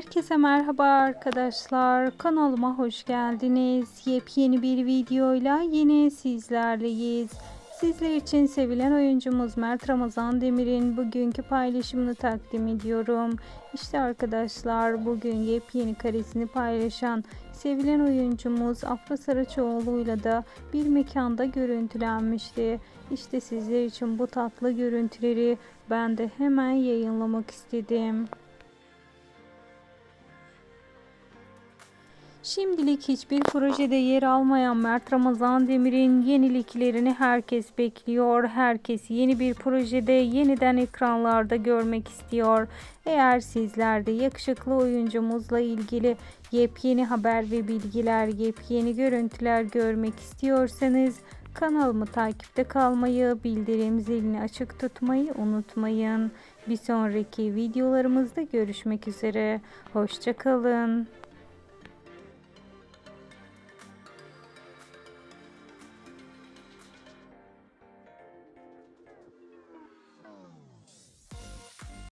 Herkese merhaba arkadaşlar. Kanalıma hoş geldiniz. Yepyeni bir videoyla yine sizlerleyiz. Sizler için sevilen oyuncumuz Mert Ramazan Demir'in bugünkü paylaşımını takdim ediyorum. İşte arkadaşlar bugün yepyeni karesini paylaşan sevilen oyuncumuz Afra Saraçoğlu'yla da bir mekanda görüntülenmişti. İşte sizler için bu tatlı görüntüleri ben de hemen yayınlamak istedim. Şimdilik hiçbir projede yer almayan Mert Ramazan Demir'in yeniliklerini herkes bekliyor. Herkes yeni bir projede yeniden ekranlarda görmek istiyor. Eğer sizler de yakışıklı oyuncumuzla ilgili yepyeni haber ve bilgiler, yepyeni görüntüler görmek istiyorsanız kanalımı takipte kalmayı, bildirim zilini açık tutmayı unutmayın. Bir sonraki videolarımızda görüşmek üzere. Hoşçakalın.